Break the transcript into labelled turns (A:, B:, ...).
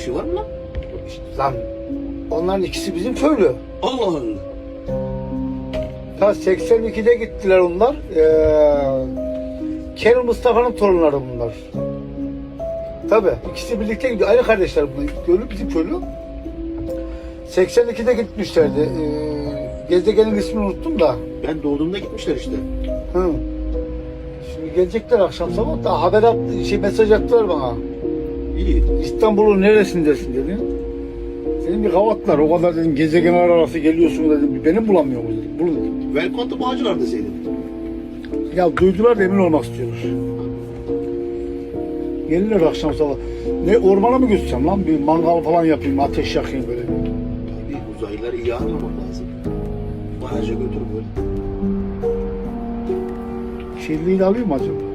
A: şey var mı lan?
B: İşte lan onların ikisi bizim köylü.
A: Allah Allah.
B: Ta 82'de gittiler onlar. Ee, Kerim Mustafa'nın torunları bunlar. Tabi ikisi birlikte gidiyor. Aynı kardeşler bunlar. Köylü bizim köylü. 82'de gitmişlerdi. Ee, gezegenin ismini unuttum da.
A: Ben doğduğumda gitmişler işte.
B: Hı. Şimdi gelecekler akşam sabah da haber attı, şey mesaj attılar bana. İstanbul'un neresindesin dedi. Senin bir kavatlar o kadar dedim gezegenler arası geliyorsun dedim. Benim bulamıyor dedim. Bunu dedim.
A: Welcome to Bağcılar deseydin.
B: Ya duydular da emin olmak istiyorlar. Gelirler akşam sabah. Ne ormana mı götüreceğim lan? Bir mangal falan yapayım, ateş yakayım böyle.
A: Tabii uzaylıları iyi anlamak lazım. Bağcılar götür böyle.
B: Şehirliği de alayım mı acaba?